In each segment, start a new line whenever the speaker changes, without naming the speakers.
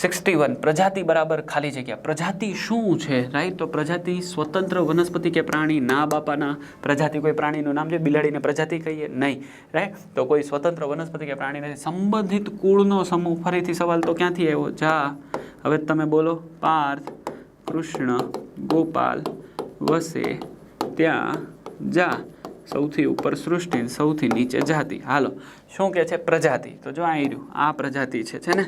Sixty one પ્રજાતિ બરાબર ખાલી જગ્યા. પ્રજાતિ શું છે? રાઈટ તો પ્રજાતિ સ્વતંત્ર વનસ્પતિ કે પ્રાણી? ના, બાપાના. પ્રજાતિ કોઈ પ્રાણીનું નામ છે? બિલાડીને પ્રજાતિ કહીએ. નહીં. રાઈટ તો કોઈ સ્વતંત્ર વનસ્પતિ કે પ્રાણી નથી. સંબંધિત કુળનો સમૂહ ફરીથી સવાલ તો ક્યાંથી આવ્યો? જા, હવે તમે બોલો. પાર્થ, કૃષ્ણ, ગોપાલ, વસે, ત્યાં, જા. સૌથી ઉપર સૃષ્ટિ સૌથી નીચે જાતિ. હાલો. શું કે છે? પ્રજાતિ. તો જો આ રહ્યું આ પ્રજાતિ છે છે ને?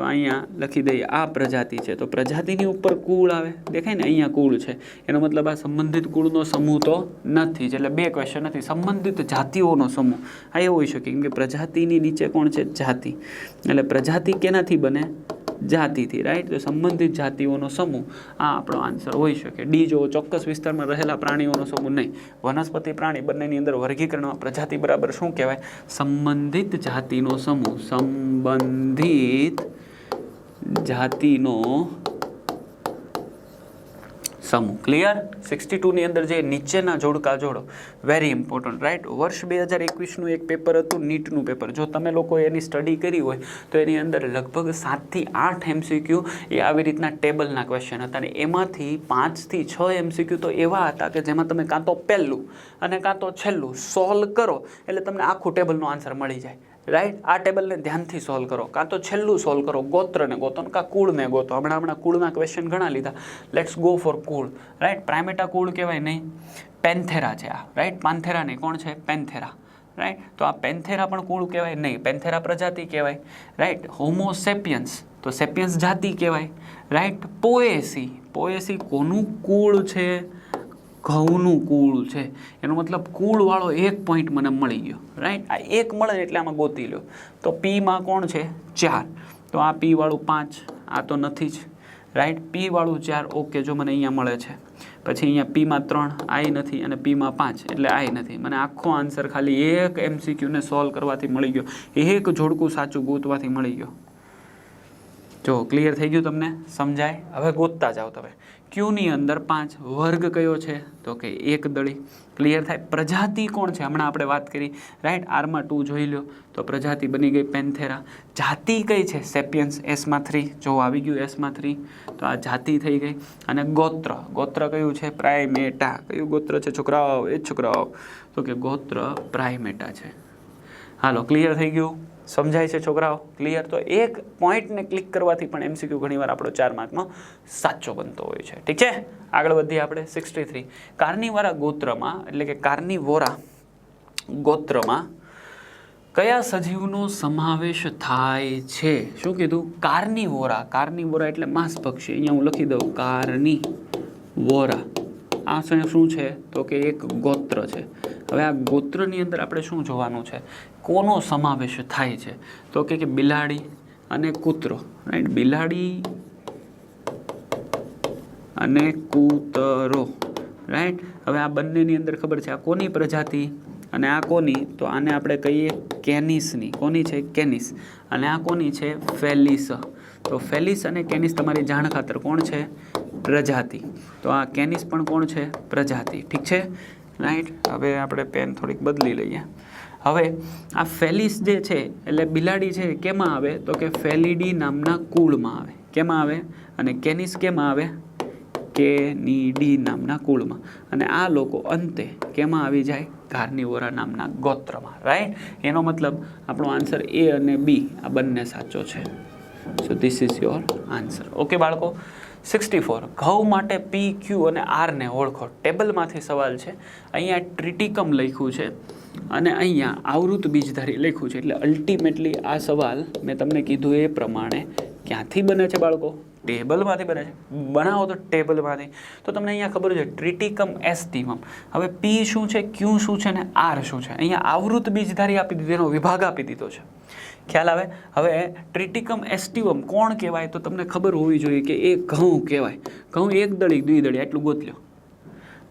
તો અહીંયા લખી દઈએ, આ પ્રજાતિ છે. તો પ્રજાતિની ઉપર કુળ આવે. દેખાય ને, અહીંયા કુળ છે. એનો મતલબ આ સંબંધિત કુળનો સમૂહ તો નથી જ. એટલે બે ક્વેશ્ચન નથી. સંબંધિત જાતિઓનો સમૂહ. આ એવું હોઈ શકે. કેમ કે પ્રજાતિની નીચે કોણ છે? જાતિ. એટલે પ્રજાતિ કેનાથી બને? જાતિથી રાઈટ તો સંબંધિત જાતિઓનો સમૂહ. આ આપણો આન્સર હોઈ શકે. ડી જો ચોક્કસ વિસ્તારમાં રહેલા પ્રાણીઓનો સમૂહ નહીં. વનસ્પતિ પ્રાણી બંનેની અંદર વર્ગીકરણમાં પ્રજાતિ બરાબર શું કહેવાય? સંબંધિત જાતિનો સમૂહ. સંબંધિત જાતિનો સમૂહ. ક્લિયર સિક્સટી ટુની અંદર જે નીચેના જોડકા જોડો. વેરી ઇમ્પોર્ટન્ટ રાઈટ વર્ષ બે હજાર એકવીસનું એક પેપર હતું, નીટનું પેપર જો તમે લોકો એની સ્ટડી કરી હોય, તો એની અંદર લગભગ સાતથી આઠ એમસીક્યુ એ આવી રીતના ટેબલના ક્વેશ્ચન હતા. અને એમાંથી પાંચથી છ એમસીક્યુ તો એવા હતા કે જેમાં તમે કાં તો પહેલું અને કાં તો છેલ્લું સોલ્વ કરો, એટલે તમને આખું ટેબલનો આન્સર મળી જાય. રાઈટ આ ટેબલને ધ્યાનથી સોલ્વ કરો. કાં તો છેલ્લું સોલ્વ કરો, ગોત્રને ગોતો કાં કુળને ગોતો. હમણાં હમણાં કુળના ક્વેશ્ચન ઘણા લીધા. લેટ્સ ગો ફોર કુળ. રાઈટ પ્રાઇમેટા કુળ કહેવાય નહીં. પેન્થેરા છે આ. રાઈટ પાંથેરા નહીં કોણ છે? પેન્થેરા રાઈટ તો આ પેન્થેરા પણ કુળ કહેવાય નહીં. પેન્થેરા પ્રજાતિ કહેવાય. રાઈટ હોમોસેપિયન્સ તો સેપિયન્સ જાતિ કહેવાય. રાઈટ પોએસી પોએસી કોનું કુળ છે? ઘઉંનું કુળ છે. એનો મતલબ કુળવાળો એક પોઈન્ટ મને મળી ગયો રાઈટ આ એક મળે એટલે આમાં ગોતી લો તો પીમાં કોણ છે? ચાર. તો આ પી વાળું પાંચ, આ તો નથી જ રાઈટ પીવાળું ચાર ઓકે જો મને અહીંયા મળે છે. પછી અહીંયા પીમાં ત્રણ આઈ નથી અને પીમાં પાંચ, એટલે આઈ નથી. મને આખો આન્સર ખાલી એક એમસીક્યુને સોલ્વ કરવાથી મળી ગયો. એક જોડકું સાચું ગોતવાથી મળી ગયો. જો ક્લિયર થઈ ગયું તમને? સમજાય? હવે ગોતતા જાઓ તમે. ક્યુની અંદર પાંચ વર્ગ કયો છે? તો કે એક દળી. ક્લિયર થાય? પ્રજાતિ કોણ છે? હમણાં આપણે વાત કરી. રાઈટ આરમાં ટુ જોઈ લો તો પ્રજાતિ બની ગઈ પેન્થેરા જાતિ કઈ છે? સેપિયન્સ એસમાં થ્રી જો આવી ગયું એસમાં થ્રી તો આ જાતિ થઈ ગઈ. અને ગોત્ર. ગોત્ર કયું છે? પ્રાઇમેટા કયું ગોત્ર છે છોકરાઓ? એ છોકરાઓ. તો કે ગોત્ર પ્રાઇમેટા છે. હાલો ક્લિયર થઈ ગયું? સમજાય છે છોકરાઓ? ક્લિયર તો એક પોઈન્ટને ક્લિક કરવાથી પણ એમસીક્યુ ઘણીવાર આપણો ચાર માર્કનો સાચો બનતો હોય છે. ઠીક છે? આગળ વધીએ આપણે. સિક્સટી થ્રી કાર્નિવારા ગોત્રમાં, એટલે કે કાર્નિવોરા ગોત્રમાં કયા સજીવનો સમાવેશ થાય છે? શું કીધું? કાર્નિવોરા કાર્નિવોરા એટલે માંસભક્ષી અહીંયા હું લખી દઉં. કાર્નિવોરા આ શું છે? તો કે એક ગોત્ર છે. હવે આ ગોત્રની અંદર આપણે શું જોવાનું છે? કોનો સમાવેશ થાય છે? તો કે બિલાડી અને કૂતરો રાઈટ બિલાડી અને કૂતરો રાઈટ હવે આ બંનેની અંદર ખબર છે આ કોની પ્રજાતિ અને આ કોની? તો આને આપણે કહીએ કેનિસની. કોની છે? કેનિસ. અને આ કોની છે? ફેલિસ. તો ફેલિસ અને કેનિસ તમારી જાણ ખાતર કોણ છે? પ્રજાતિ. તો આ કેનિસ પણ કોણ છે? પ્રજાતિ. ઠીક છે? રાઈટ હવે આપણે પેન થોડીક બદલી લઈએ. હવે આ ફેલિસ જે છે, એટલે બિલાડી છે કેમાં આવે? તો કે ફેલિડી નામના કુળમાં આવે. કેમાં આવે? અને કેનિસ કેમાં આવે? કેનીડી નામના કુળમાં. અને આ લોકો અંતે કેમાં આવી જાય? કાર્નિવોરા નામના ગોત્રમાં. રાઈટ એનો મતલબ આપણો આન્સર એ અને બી આ બંને સાચો છે. So this is your answer okay બાળકો? સિક્સટી ફોર, ઘઉં માટે પી ક્યુ અને આરને ઓળખો. ટેબલમાંથી સવાલ છે. અહીંયા ટ્રિટિકમ લખ્યું છે અને અહીંયા આવૃત બીજધારી લખ્યું છે. એટલે અલ્ટિમેટલી આ સવાલ મેં તમને કીધું એ પ્રમાણે ક્યાંથી બને છે બાળકો? ટેબલમાંથી બને છે. બનાવો તો ટેબલમાંથી. તો તમને અહીંયા ખબર છે ટ્રિટિકમ એસ્ટિમમ હવે પી શું છે ક્યુ શું છે ને આર શું છે? અહીંયા આવૃત બીજધારી આપી દીધી, એનો વિભાગ આપી દીધો છે. ખ્યાલ આવે? હવે ટ્રિટિકમ એસ્ટિવમ કોણ કહેવાય? તો તમને ખબર હોવી જોઈએ કે એ ઘઉં કહેવાય. ઘઉં એક દળી દ્વિદળી એટલું ગોતલ્યો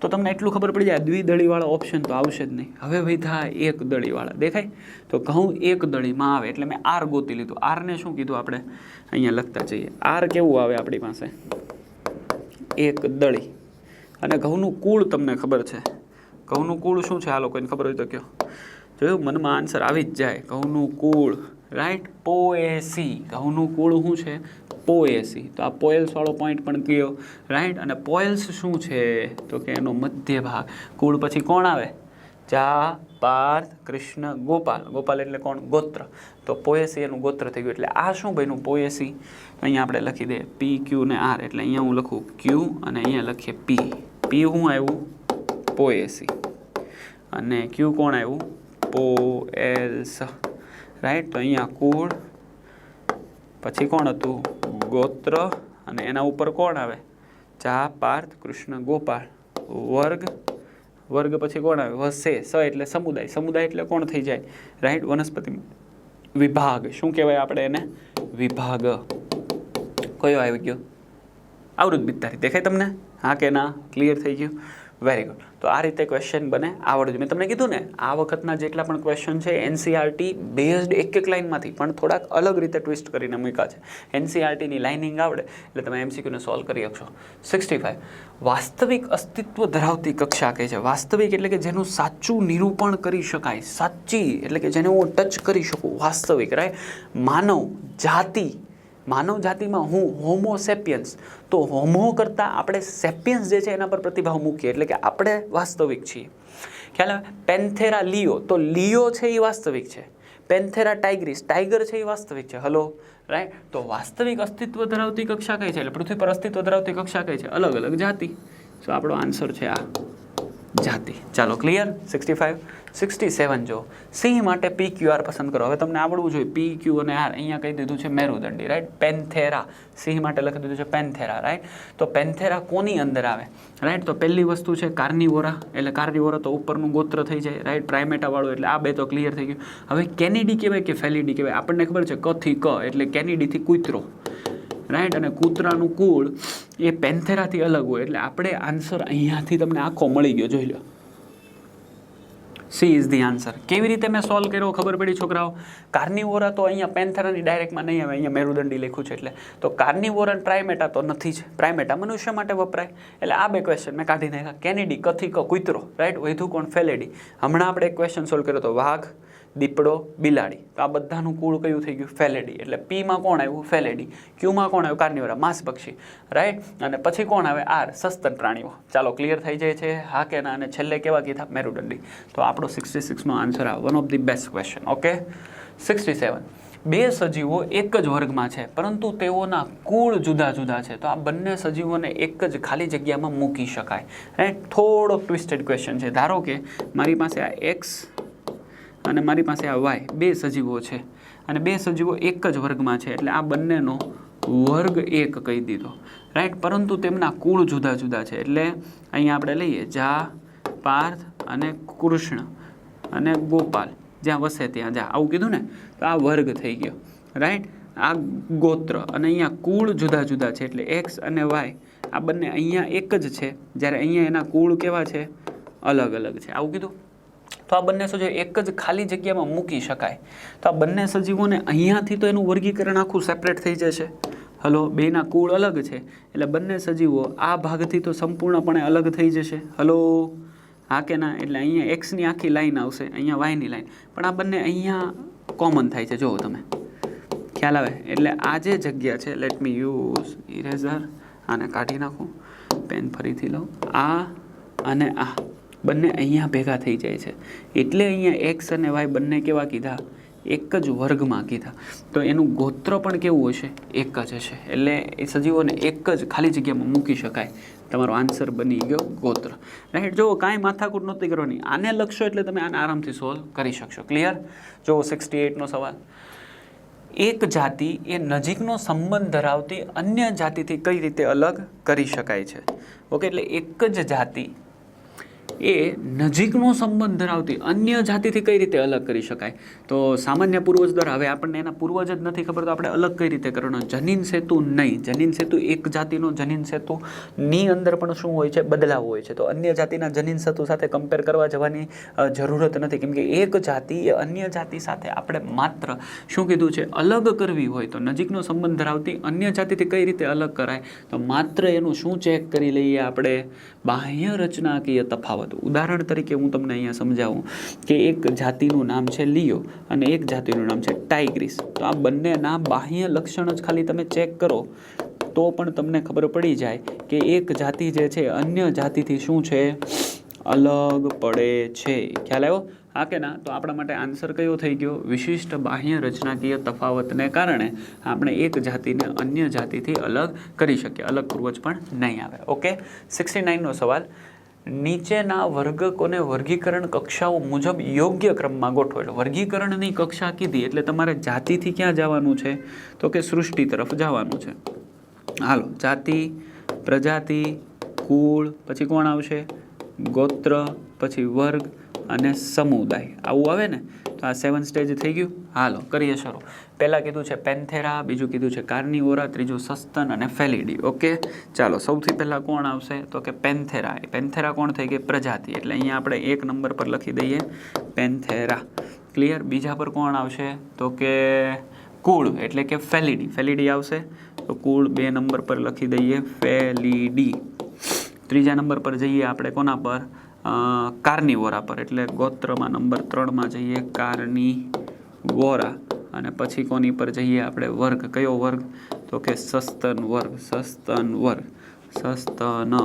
તો તમને એટલું ખબર પડી જાય દ્વિદળીવાળો ઓપ્શન તો આવશે જ નહીં. હવે વધ્યા એક દળીવાળા, દેખાય? તો ઘઉં એક દળીમાં આવે, એટલે મેં આર ગોતી લીધું. આરને શું કીધું આપણે? અહીંયા લખતા જઈએ. આર કેવું આવે આપણી પાસે? એક દળી. અને ઘઉંનું કુળ તમને ખબર છે. ઘઉંનું કુળ શું છે? આ લોકોને ખબર હોય તો કહો. જોયું મનમાં આન્સર આવી જ જાય. ઘઉંનું કુળ. રાઈટ પોએસી ઘઉંનું કુળ શું છે? પોએસી. તો આ પોએલ્સ વાળો પોઈન્ટ પણ કયો? રાઈટ અને પોએલ્સ શું છે? તો કે એનો મધ્ય ભાગ કુળ પછી કોણ આવે? ચા પાર્થ, કૃષ્ણ, ગોપાલ. ગોપાલ એટલે કોણ? ગોત્ર. તો પોએસી એનું ગોત્ર થઈ ગયું. એટલે આ શું બન્યું? પોએસી. અહીંયા આપણે લખી દઈએ પી ક્યુ ને આર એટલે અહીંયા હું લખું ક્યુ અને અહીંયા લખીએ પી પી શું આવ્યું? પોએસી. અને ક્યુ કોણ આવ્યું? પોએલ્સ. રાઈટ તો અહીંયા કુળ પછી કોણ હતું? ગોત્ર અને એના ઉપર કોણ આવે? ચા પાર્થ, કૃષ્ણ ગોપાળ વર્ગ? વર્ગ પછી કોણ આવે? વસે, સ એટલે સમુદાય. સમુદાય એટલે કોણ થઈ જાય? રાઈટ, વનસ્પતિ વિભાગ. શું કહેવાય આપણે એને? વિભાગ. કયો આવી ગયો? આવૃત બિત્તારી દેખાય તમને? હા કે ના? ક્લિયર થઈ ગયું? વેરી ગુડ તો આ રીતે ક્વેશ્ચન બને આવડતું મેં તમને કીધું ને, આ વખતના જેટલા પણ ક્વેશ્ચન છે એનસીઆરટી બેઝડ એક એક લાઇનમાંથી પણ થોડાક અલગ રીતે ટ્વિસ્ટ કરીને મૂક્યા છે. એનસીઆરટીની લાઇનિંગ આવડે, એટલે તમે એમસીક્યુને સોલ્વ કરી શકશો. સિક્સટી ફાઇવ વાસ્તવિક અસ્તિત્વ ધરાવતી કક્ષા કહે છે? વાસ્તવિક એટલે કે જેનું સાચું નિરૂપણ કરી શકાય. સાચી, એટલે કે જેને હું ટચ કરી શકું. વાસ્તવિક રાઈટ માનવ, જાતિ માનવ જાતિમાં હું હોમો સેપિયન્સ, તો હોમો કરતાં આપણે સેપિયન્સ જે છે એના પર પ્રતિભાવ મૂકીએ, એટલે કે આપણે વાસ્તવિક છીએ. ખ્યાલ આવે? પેન્થેરા લિયો, તો લિયો છે એ વાસ્તવિક છે. પેન્થેરા ટાઈગ્રીસ ટાઈગર છે એ વાસ્તવિક છે. હલો? રાઈટ? તો વાસ્તવિક અસ્તિત્વ ધરાવતી કક્ષા કઈ છે? એટલે પૃથ્વી પર અસ્તિત્વ ધરાવતી કક્ષા કઈ છે? અલગ અલગ જાતિ. સો આપણો આન્સર છે આ. જાતિ. ચાલો clear sixty five sixty seven જો. સિંહ માટે પી ક્યુ આર પસંદ કરો. હવે તમને આવડવું જોઈએ. પી ક્યુ અને આર અહીંયા કહી દીધું છે મેરુદંડી રાઈટ પેન્થેરા સિંહ માટે લખી દીધું છે પેન્થેરા રાઈટ તો પેન્થેરા કોની અંદર આવે? રાઈટ તો પહેલી વસ્તુ છે કાર્નિવોરા. એટલે કાર્નિવોરા તો ઉપરનું ગોત્ર થઈ જાય રાઈટ પ્રાઇમેટાવાળું એટલે આ બે તો ક્લિયર થઈ ગયું. હવે કેનેડી કહેવાય કે ફેલિડી કહેવાય? આપણને ખબર છે કથી ક, એટલે કેનેડીથી કૂતરો. રાઈટ અને કૂતરાનું કુળ એ પેન્થેરાથી અલગ હોય એટલે આપણે આન્સર અહીંયાથી તમને આખો મળી ગયો. જોઈ લો સી ઇઝ ધી આન્સર કેવી રીતે મેં સોલ્વ કર્યો ખબર પડી છોકરાઓ? કાર્નિવોરા તો અહીંયા પેન્થેરાની ડાયરેક્ટમાં નહીં આવે, અહીંયા મેરુદંડી લખ્યું છે એટલે. તો કાર્નિવોરા પ્રાઇમેટા તો નથી જ. પ્રાઇમેટા મનુષ્ય માટે વપરાય. એટલે આ બે ક્વેશ્ચન મેં કાઢી નાખ્યા. કેનેડી કથિક, કૂતરો. રાઈટ વૈધુ કોણ? ફેલેડી હમણાં આપણે એક ક્વેશ્ચન સોલ્વ કર્યો તો વાઘ. દીપડો, બિલાડી. તો આ બધાનું કુળ કયું થઈ ગયું? ફેલેડી. એટલે પીમાં કોણ આવ્યું? ફેલેડી. ક્યુમાં કોણ આવ્યું? કાર્નિવરા. માંસ પક્ષી રાઈટ અને પછી કોણ આવે? આર. સસ્તન પ્રાણીઓ. ચાલો ક્લિયર થઈ જાય છે હા કે ના? અને છેલ્લે કેવા કીધા? મેરુદંડી. તો આપણો સિક્સટી સિક્સનો આન્સર આવે. One of the best question okay sixty seven બે સજીવો એક જ વર્ગમાં છે, પરંતુ તેઓના કુળ જુદા જુદા છે. તો આ બંને સજીવોને એક જ ખાલી જગ્યામાં મૂકી શકાય. રાઈટ થોડો ટ્વિસ્ટેડ ક્વેશ્ચન છે. ધારો કે મારી પાસે આ એક્સ અને મારી પાસે આ વાય, બે સજીવો છે. અને બે સજીવો એક જ વર્ગમાં છે, એટલે આ બંનેનો વર્ગ એક કહી દીધો. રાઈટ પરંતુ તેમના કુળ જુદા જુદા છે, એટલે અહીંયા આપણે લઈએ, જા, પાર્થ અને કૃષ્ણ અને ગોપાલ. જ્યાં વસે ત્યાં જા. આવું કીધું ને, તો આ વર્ગ થઈ ગયો. રાઈટ આ ગોત્ર અને અહીંયા કુળ જુદા જુદા છે, એટલે એક્સ અને વાય, આ બંને અહીંયા એક જ છે. જ્યારે અહીંયા એના કુળ કેવા છે? અલગ અલગ છે. આવું કીધું? તો આ બંને સજીવો એક જ ખાલી જગ્યામાં મૂકી શકાય. તો આ બંને સજીવોને અહીંયાથી તો એનું વર્ગીકરણ આખું સેપરેટ થઈ જશે. હલો, બેના કુળ અલગ છે. એટલે બંને સજીવો આ ભાગથી તો સંપૂર્ણપણે અલગ થઈ જશે. હલો, હા કે ના? એટલે અહીંયા એક્સની આખી લાઈન આવશે, અહીંયા વાયની લાઈન પણ આ બંને અહીંયા કોમન થાય છે. જુઓ તમે. ખ્યાલ આવે? એટલે આ જે જગ્યા છે લેટ મી યુઝ ઇરેઝર આને કાઢી નાખું. પેન ફરીથી લઉં. આ અને આ. બંને અહીંયા ભેગા થઈ જાય છે. એટલે અહીંયા એક્સ અને વાય બંને કેવા કીધા? એક જ વર્ગમાં કીધા. તો એનું ગોત્ર પણ કેવું હશે? એક જ હશે. એટલે એ સજીવોને એક જ ખાલી જગ્યામાં મૂકી શકાય. તમારો આન્સર બની ગયો ગોત્ર. રાઈટ જો કાંઈ માથાકૂટ નહોતી કરવાની. આને લખશો એટલે તમે આને આરામથી સોલ્વ કરી શકશો. ક્લિયર જો સિક્સટી એઇટનો સવાલ. એક જાતિ એ નજીકનો સંબંધ ધરાવતી અન્ય જાતિથી કઈ રીતે અલગ કરી શકાય છે? ઓકે એટલે એક જ જાતિ એ નજીકનો સંબંધ ધરાવતી અન્ય જાતિથી કઈ રીતે અલગ કરી શકાય? તો સામાન્ય પૂર્વજ દ્વારા હવે આપણને એના પૂર્વજ જ નથી ખબર, તો આપણે અલગ કઈ રીતે કરવાનો? જનીન સેતુ નહીં. જનીન સેતુ એક જાતિનો જનીન સેતુ ની અંદર પણ શું હોય છે? બદલાવ હોય છે. તો અન્ય જાતિના જનીન સેતુ સાથે કમ્પેર કરવા જવાની જરૂરત નથી. કેમ કે એક જાતિ એ અન્ય જાતિ સાથે આપણે માત્ર શું કીધું છે? અલગ કરવી હોય. તો નજીકનો સંબંધ ધરાવતી અન્ય જાતિથી કઈ રીતે અલગ કરાય? તો માત્ર એનું શું ચેક કરી લઈએ આપણે? બાહ્ય રચનાકીય તફાવત. હતું ઉદાહરણ તરીકે હું તમને અહીંયા સમજાવું કે એક જાતિનું નામ છે લિયો અને એક જાતિનું નામ છે ટાઈગ્રીસ તો આ બંનેના બાહ્ય લક્ષણ જ ખાલી તમે ચેક કરો તો પણ તમને ખબર પડી જાય કે એક જાતિ જે છે અન્ય જાતિથી શું છે? અલગ પડે છે. ખ્યાલ આવ્યો? હા કે ના? તો આપણા માટે આન્સર કયો થઈ ગયો? વિશિષ્ટ બાહ્ય રચનાકીય તફાવતને કારણે આપણે એક જાતિને અન્ય જાતિથી અલગ કરી શકીએ. અલગ પૂર્વજ પણ નહીં આવે. ઓકે? સિક્સટી નાઇનનો સવાલ. નીચેના વર્ગકોને વર્ગીકરણ કક્ષાઓ મુજબ યોગ્ય ક્રમમાં ગોઠવો એટલે વર્ગીકરણની કક્ષા કીધી એટલે તમારે જાતિથી ક્યાં જવાનું છે? તો કે સૃષ્ટિ તરફ જવાનું છે. હાલો, જાતિ, પ્રજાતિ, કુળ, પછી કોણ આવશે? ગોત્ર, પછી વર્ગ અને સમુદાય. આવું આવે ને, તો આ સેવન સ્ટેજ થઈ ગયું. હાલો, કરીએ શરૂ. પહેલાં કીધું છે પેન્થેરા, બીજું કીધું છે કાર્નિવોરા, ત્રીજું સસ્તન અને ફેલિડી. ઓકે? ચાલો, સૌથી પહેલાં કોણ આવશે? તો કે પેન્થેરા. એ પેન્થેરા કોણ થઈ ગઈ? પ્રજાતિ. એટલે અહીંયા આપણે એક નંબર પર લખી દઈએ. પેન્થેરા. ક્લિયર બીજા પર કોણ આવશે? તો કે કુળ, એટલે કે ફેલિડી. ફેલિડી આવશે? તો કુળ બે નંબર પર લખી દઈએ. ફેલિડી. ત્રીજા નંબર પર જઈએ આપણે કોના પર? કાર્નિવોરા પર. એટલે ગોત્રમાં નંબર ત્રણમાં જઈએ કારની વોરા. અને પછી કોની પર જઈએ આપણે? વર્ગ. કયો વર્ગ? તો કે સસ્તન વર્ગ. સસ્તન વર્ગ. સસ્તન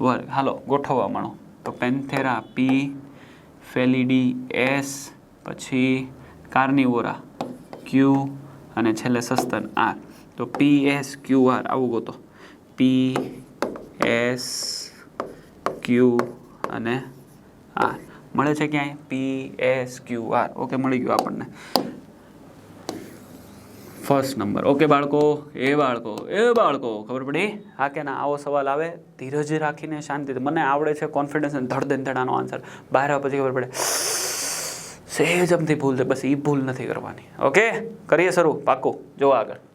વર્ગ. હાલો, ગોઠવવા માણો તો પેન્થેરા, પી, ફેલિડી, એસ, પછી કાર્નિવોરા ક્યુ અને છેલ્લે સસ્તન આર. તો પી, એસ, ક્યુ, આર. આવું ગોતો. પી, એસ, ક્યુ અને આર મળે છે ક્યાંય? P S Q R okay મળી ગયું આપણને. ફર્સ્ટ નંબર ઓકે બાળકો. એ બાળકો એ બાળકો. ખબર પડી? હા કે ના આવો સવાલ આવે. ધીરજ રાખીને શાંતિથી મને આવડે છે કોન્ફિડન્સ અને ધડ ધડાનો આન્સર બહાર આવ્યા પછી ખબર પડે. સહેજ ભૂલ છે બસ એ ભૂલ નથી કરવાની. ઓકે કરીએ શરૂ. પાકું જો આગળ.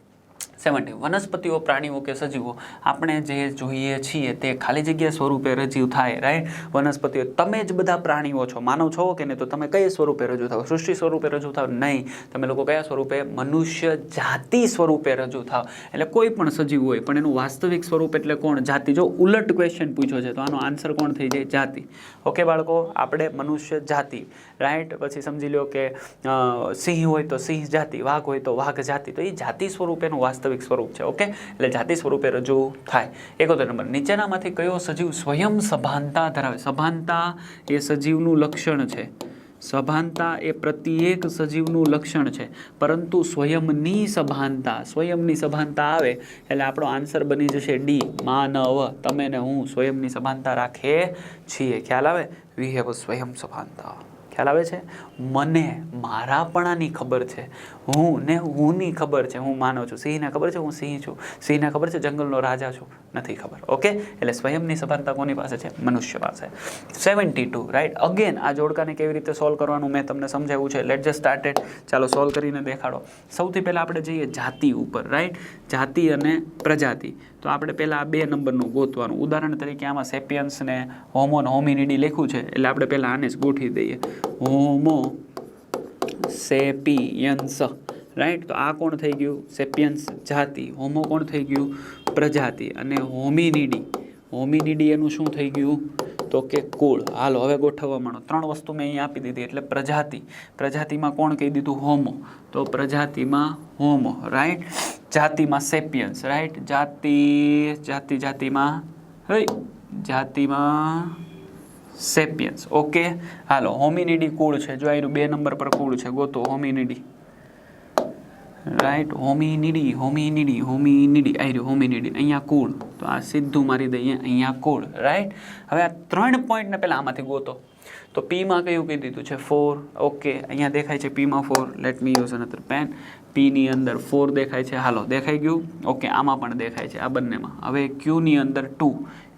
સેવન્ટી. વનસ્પતિઓ, પ્રાણીઓ કે સજીવો આપણે જે જોઈએ છીએ તે ખાલી જગ્યા સ્વરૂપે રજૂ થાય રાઈટ વનસ્પતિઓ, તમે જ બધા પ્રાણીઓ છો. માનવ છો કે નહીં તો તમે કઈ સ્વરૂપે રજૂ થાવ સૃષ્ટિ સ્વરૂપે રજૂ થાવ નહીં. તમે લોકો કયા સ્વરૂપે? મનુષ્ય જાતિ સ્વરૂપે રજૂ થાવ એટલે કોઈ પણ સજીવ હોય, પણ એનું વાસ્તવિક સ્વરૂપ એટલે કોણ? જાતિ. જો ઉલટ ક્વેશ્ચન પૂછ્યો છે, તો આનો આન્સર કોણ થઈ જાય? જાતિ. ઓકે બાળકો? આપણે મનુષ્ય જાતિ રાઈટ પછી સમજી લો કે સિંહ હોય તો સિંહ જાતિ, વાઘ હોય તો વાઘ જાતિ. તો એ જાતિ સ્વરૂપેનું વાસ્તવિક સ્વરૂપ છે, ઓકે? એટલે જાતિ સ્વરૂપે રજૂ થાય. એકોતેર નંબર, નીચેનામાંથી કયો સજીવ સ્વયં સભાનતા ધરાવે? સભાનતા એ સજીવનું લક્ષણ છે. સભાનતા એ પ્રત્યેક સજીવનું લક્ષણ છે. પરંતુ સ્વયંની સભાનતા સ્વયંની સભાનતા આવે એટલે આપણો આન્સર બની જશે ડી, માનવ. તમે ને હું સ્વયંની સભાનતા રાખીએ છીએ. ખ્યાલ આવે? વી હેવ સ્વયં સભાનતા. ખ્યાલ આવે છે? મને, મારાપણાની ખબર છે. હું ને હુંની ખબર છે. હું માનવ છું. સિંહને ખબર છે? હું સિંહ છું. સિંહને ખબર છે? જંગલનો રાજા છું. નથી ખબર. ઓકે? એટલે સ્વયંની સભાનતા કોની પાસે છે? મનુષ્ય પાસે. Seventy two. રાઈટ? અગેન આ જોડકાને કેવી રીતે સોલ્વ કરવાનું મેં તમને સમજાવ્યું છે. લેટ જસ્ટ સ્ટાર્ટેડ ચાલો સોલ્વ કરીને દેખાડો. સૌથી પહેલાં આપણે જઈએ જાતિ ઉપર. રાઈટ? જાતિ અને પ્રજાતિ. તો આપણે પહેલાં બે નંબરનું ગોતવાનું. ઉદાહરણ તરીકે આમાં સેપિયન્સને હોમોન હોમિનિડી લખ્યું છે, એટલે આપણે પહેલાં આને જ ગોઠવી દઈએ. હોમો સેપિયન્સ રાઈટ તો આ કોણ થઈ ગયું? સેપિયન્સ જાતિ. હોમો કોણ થઈ ગયું? પ્રજાતિ. અને હોમિનિડી હોમિનિડી એનું શું થઈ ગયું? તો કે કુળ. હાલો, હવે ગોઠવવા માંડો. ત્રણ વસ્તુ મેં અહીં આપી દીધી, એટલે પ્રજાતિ. પ્રજાતિમાં કોણ કહી દીધું? હોમો. તો પ્રજાતિમાં હોમો રાઈટ જાતિમાં સેપિયન્સ રાઈટ જાતિ જાતિ, જાતિમાં, હઈ, જાતિમાં સેપિયન્સ. ઓકે? હાલો, હોમિનિડી કુળ છે. જો આનું બે નંબર પર કુળ છે, ગોતો, હોમિનિડી. રાઈટ હોમિનિડી હોમિનિડી હોમિનિડી આઈ હોમિનિડી અહીંયા કુળ તો આ સીધું મારી દઈએ, અહીંયા કુળ રાઈટ હવે આ ત્રણ પોઈન્ટને પહેલાં આમાંથી ગોતો. તો પીમાં કયું કહી દીધું છે? ફોર ઓકે અહીંયા દેખાય છે પીમાં four let me use another pen પીની અંદર ફોર દેખાય છે. હાલો, દેખાઈ ગયું? ઓકે આમાં પણ દેખાય છે આ બંનેમાં. હવે ક્યુની અંદર ટુ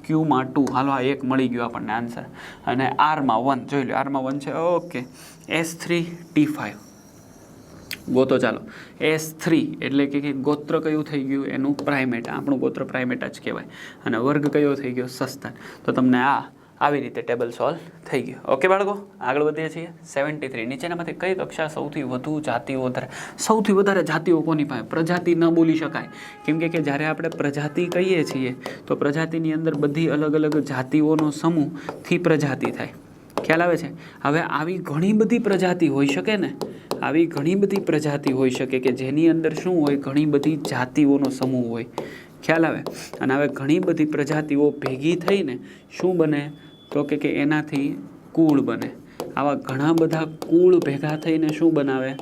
ક્યુમાં ટુ હાલો, આ એક મળી ગયું આપણને આન્સર અને આરમાં વન જોઈ લો આરમાં વન છે. Okay S three T five ગોતો ચાલો. એસ થ્રી એટલે કે ગોત્ર કયું થઈ ગયું? એનું પ્રાઇમેટા આપણું ગોત્ર પ્રાઇમેટા જ કહેવાય. અને વર્ગ કયો થઈ ગયો? સસ્તન. તો તમને આ આવી રીતે ટેબલ સોલ્વ થઈ ગયું. ઓકે બાળકો, આગળ વધીએ છીએ. સેવન્ટી થ્રી નીચેનામાંથી કઈ કક્ષા સૌથી વધુ જાતિઓ વધારે? સૌથી વધારે જાતિઓ કોની પાસે? પ્રજાતિ ન બોલી શકાય. કેમ કે જ્યારે આપણે પ્રજાતિ કહીએ છીએ, તો પ્રજાતિની અંદર બધી અલગ અલગ જાતિઓનો સમૂહથી પ્રજાતિ થાય. ખ્યાલ આવે છે? હવે આવી ઘણી બધી પ્રજાતિ હોઈ શકે ને આવી ઘણી બધી પ્રજાતિ હોઈ શકે કે જેની અંદર શું હોય, ઘણી બધી જાતિઓનો સમૂહ હોય. ખ્યાલ આવે? અને હવે ઘણી બધી પ્રજાતિઓ ભેગી થઈને શું બને? તો કે કે એનાથી કુળ બને. આવા ઘણા બધા કુળ ભેગા થઈને શું બનાવે?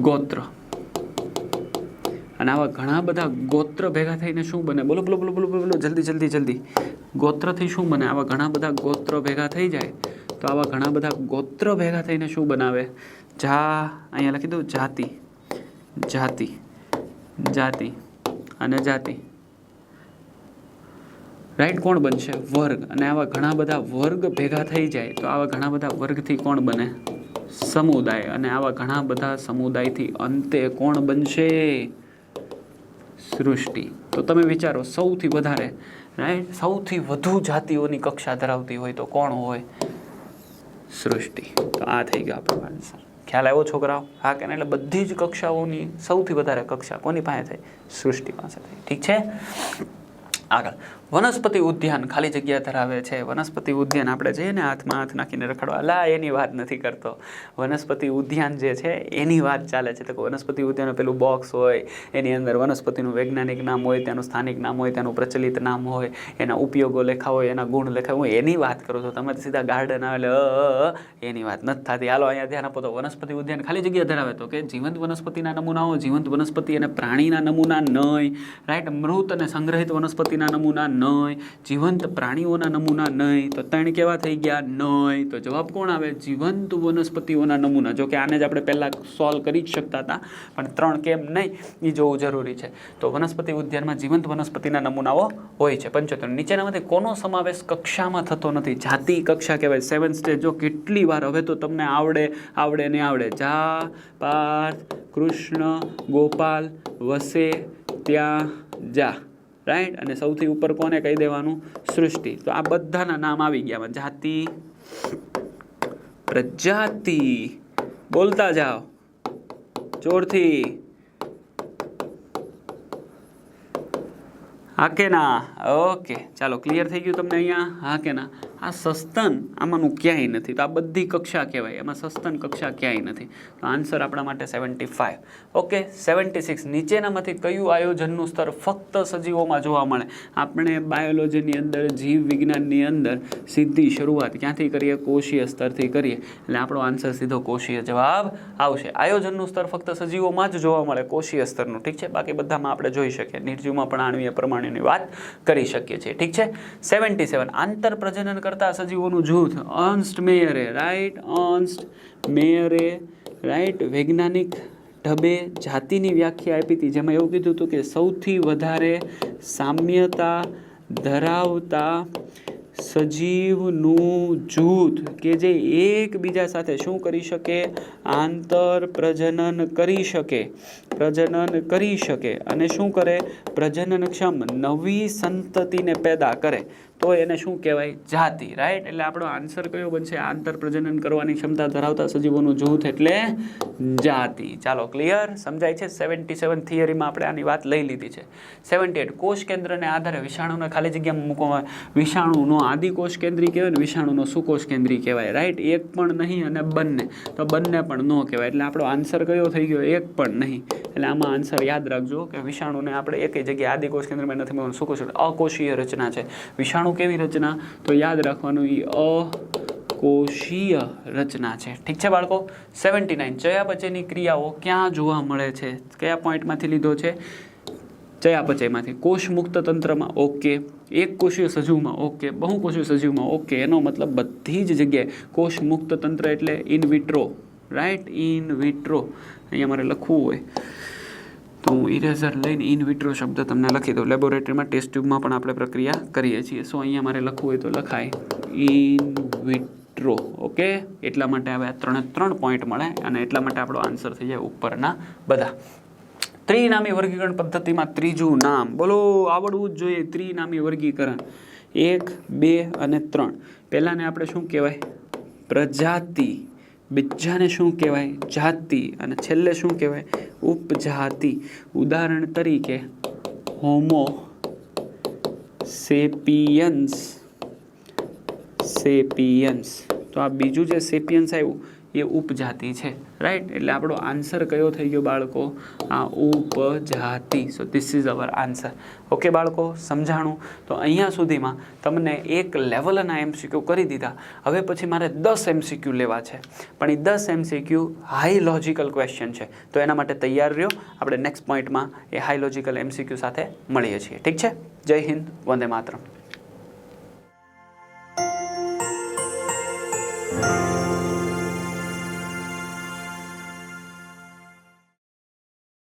ગોત્ર. અને આવા ઘણા બધા ગોત્ર ભેગા થઈને શું બને? બોલો બોલો બોલો બોલો બોલો, જલ્દી જલ્દી જલ્દી. ગોત્રથી શું બને? આવા ઘણા બધા ગોત્ર ભેગા થઈ જાય તો આવા ઘણા બધા ગોત્ર ભેગા થઈને શું બનાવે? જા, અહીંયા લખી દઉં, જાતિ. જાતિ. જાતિ. અને જાતિ. રાઈટ કોણ બનશે? વર્ગ. અને આવા ઘણા બધા વર્ગ ભેગા થઈ જાય તો આવા ઘણા બધા વર્ગથી કોણ બને? સમુદાય. અને આવા ઘણા બધા સમુદાયથી અંતે કોણ બનશે? સૃષ્ટિ. તો તમે વિચારો, સૌથી વધારે રાઈટ સૌથી વધુ જાતિઓની કક્ષા ધરાવતી હોય તો કોણ હોય? સૃષ્ટિ. તો આ થઈ ગયો આપણો આન્સર ખ્યાલ આવ્યો છોકરાઓ? હા કે એટલે બધી જ કક્ષાઓની સૌથી વધારે કક્ષા કોની પાસે થઈ સૃષ્ટિ પાસે થઈ ઠીક છે? આગળ. વનસ્પતિ ઉદ્યાન ખાલી જગ્યા ધરાવે છે. વનસ્પતિ ઉદ્યાન આપણે જઈએ ને હાથમાં હાથ નાખીને રખડવા, લા, એની વાત નથી કરતો. વનસ્પતિ ઉદ્યાન જે છે, એની વાત ચાલે છે. તો વનસ્પતિ ઉદ્યાન પેલું બોક્સ હોય, એની અંદર વનસ્પતિનું વૈજ્ઞાનિક નામ હોય તેનું સ્થાનિક નામ હોય તેનું પ્રચલિત નામ હોય, એના ઉપયોગો લેખા હોય, એના ગુણ લેખા હોય એની વાત કરો છો. તમે સીધા ગાર્ડન આવે એટલે એની વાત નથી થતી. હાલો, અહીંયા ધ્યાન આપો તો વનસ્પતિ ઉદ્યાન ખાલી જગ્યા ધરાવે તો કે જીવંત વનસ્પતિના નમૂનાઓ, જીવંત વનસ્પતિ અને પ્રાણીના નમૂના નહીં રાઈટ મૃત અને સંગ્રહિત વનસ્પતિના નમૂના નહીં જીવંત પ્રાણીઓના નમૂના નહીં તો ત્રણ કેવા થઈ ગયા? નહીં તો જવાબ કોણ આવે? જીવંત વનસ્પતિઓના નમૂના. જો કે આને જ આપણે પહેલાં સોલ્વ કરી જ શકતા હતા, પણ ત્રણ કેમ નહીં એ જોવું જરૂરી છે. તો વનસ્પતિ ઉદ્યાનમાં જીવંત વનસ્પતિના નમૂનાઓ હોય છે. પંચોતેર. નીચેનામાંથી કોનો સમાવેશ કક્ષામાં થતો નથી? જાતિ કક્ષા કહેવાય. સેવન સ્ટેજ જો કેટલી વાર? હવે તો તમને આવડે આવડે ને આવડે. જા, પાર્થ, કૃષ્ણ, ગોપાલ, વસે, ત્યાં, જા. રાઈટ અને સૌથી ઉપર કોને કહી દેવાનું? સૃષ્ટિ. તો આ બધાના નામ આવી ગયા. જાતિ? પ્રજાતિ. બોલતા જાઓ. જોરથી હા કે ના ઓકે ચાલો ક્લિયર થઈ ગયું તમને અહીંયા? હા કે ના આ સસ્તન આમાંનું ક્યાંય નથી. તો આ બધી કક્ષા કહેવાય. એમાં સસ્તન કક્ષા ક્યાંય નથી. તો આન્સર આપણા માટે seventy five okay seventy six નીચેનામાંથી કયું આયોજનનું સ્તર ફક્ત સજીવોમાં જોવા મળે? આપણે બાયોલોજીની અંદર, જીવ વિજ્ઞાનની અંદર સીધી શરૂઆત ક્યાંથી કરીએ? કોષીય સ્તરથી કરીએ. એટલે આપણો આન્સર સીધો કોષીય જવાબ આવશે. આયોજનનું સ્તર ફક્ત સજીવોમાં જ જોવા મળે, કોષીય સ્તરનું. ઠીક છે? બાકી બધામાં આપણે જોઈ શકીએ. નિર્જીવમાં પણ આણવીય પ્રમાણેની વાત કરી શકીએ છીએ. ઠીક છે? સેવન્ટી સેવન આંતર પ્રજનન કરતા સજીવોનું જૂથ અર્ન્સ્ટ મેયરે, રાઈટ અર્ન્સ્ટ મેયરે, રાઈટ વૈજ્ઞાનિક ઢબે જાતિની વ્યાખ્યા આપી હતી, જેમાં એવું કીધું હતું કે સૌથી વધારે સામ્યતા ધરાવતા સજીવનું જૂથ કે જે એકબીજા સાથે શું કરી શકે? આંતર પ્રજનન કરી શકે, પ્રજનન કરી શકે. અને શું કરે? પ્રજનનક્ષમ નવી સંતતિને પેદા કરે. તો એને શું કહેવાય? જાતિ રાઈટ એટલે આપણો આન્સર કયો બનશે? આંતર પ્રજનન કરવાની ક્ષમતા ધરાવતા સજીવોનું જૂથ એટલે જાતિ. ચાલો ક્લિયર સમજાય છે? સેવન્ટી સેવન થિયરીમાં આપણે આની વાત લઈ લીધી છે. સેવન્ટી એટ કોષ કેન્દ્રને આધારે વિષાણુને ખાલી જગ્યામાં મૂકવામાં. વિષાણુનો આદિ કોષ કેન્દ્રી કહેવાય ને વિષાણુનો સુકોષ કેન્દ્રી કહેવાય રાઈટ એક પણ નહીં અને બંને. તો બંને પણ ન કહેવાય. એટલે આપણો આન્સર કયો થઈ ગયો? એક પણ નહીં. એટલે આમાં આન્સર યાદ રાખજો કે વિષાણુને આપણે એક જગ્યાએ આદિ કોષ કેન્દ્રમાં નથી મૂકવાનું સુકોષ અકોષીય રચના છે. વિષાણુ કેવી રચના? તો યાદ રાખવાનું એ અકોષીય રચના છે. ઠીક છે બાળકો? સેવન્ટી નાઇન ચયાપચયની ક્રિયાઓ ક્યાં જોવા મળે છે? કયા પોઈન્ટમાંથી લીધો છે? ચયાપચયમાંથી કોષ મુક્ત તંત્રમાં ઓકે. એક કોષીય સજીવમાં ઓકે. બહુકોષીય સજીવમાં ઓકે. એનો મતલબ બધી જ જગ્યાએ કોષ મુક્ત તંત્ર એટલે in vitro right in vitro અહીંયા મારે લખવું હોય. તો હું ઇરેઝર લઈને ઇન વિટ્રો શબ્દ તમને લખી દઉં. લેબોરેટરીમાં ટેસ્ટ ટ્યુબમાં પણ આપણે પ્રક્રિયા કરીએ છીએ. સો અહીંયા મારે લખવું હોય તો લખાય. ઇન વિટ્રો ઓકે એટલા માટે હવે આ ત્રણે ત્રણ પોઈન્ટ મળે અને એટલા માટે આપણો આન્સર થઈ જાય ઉપરના બધા. ત્રિનામી વર્ગીકરણ પદ્ધતિમાં ત્રીજું નામ. બોલો, આવડવું જ જોઈએ ત્રિનામી વર્ગીકરણ. એક, બે અને ત્રણ. પહેલાંને આપણે શું કહેવાય? પ્રજાતિ. બીજાને શું કહેવાય? જાતિ અને છેલ્લે શું કહેવાય? ઉપજાતિ. ઉદાહરણ તરીકે, હોમો સેપિયન્સ. સેપિયન્સ. તો આ બીજું જે સેપિયન્સ આવ્યું એ ઉપજાતિ છે રાઈટ એટલે આપણો આન્સર કયો થઈ ગયો બાળકો? આ ઉપજાતિ. So this is our answer okay બાળકો, સમજાણું? તો અહીંયા સુધીમાં તમને એક લેવલના એમસીક્યુ કરી દીધા. હવે પછી મારે દસ એમસીક્યુ લેવા છે. પણ એ દસ એમસીક્યુ હાઈ લોજિકલ ક્વેશ્ચન છે. તો એના માટે તૈયાર રહ્યો. આપણે નેક્સ્ટ પોઈન્ટમાં એ હાઈ લોજિકલ એમસીક્યુ સાથે મળીએ છીએ. ઠીક છે? જય હિન્દ, વંદે માતરમ.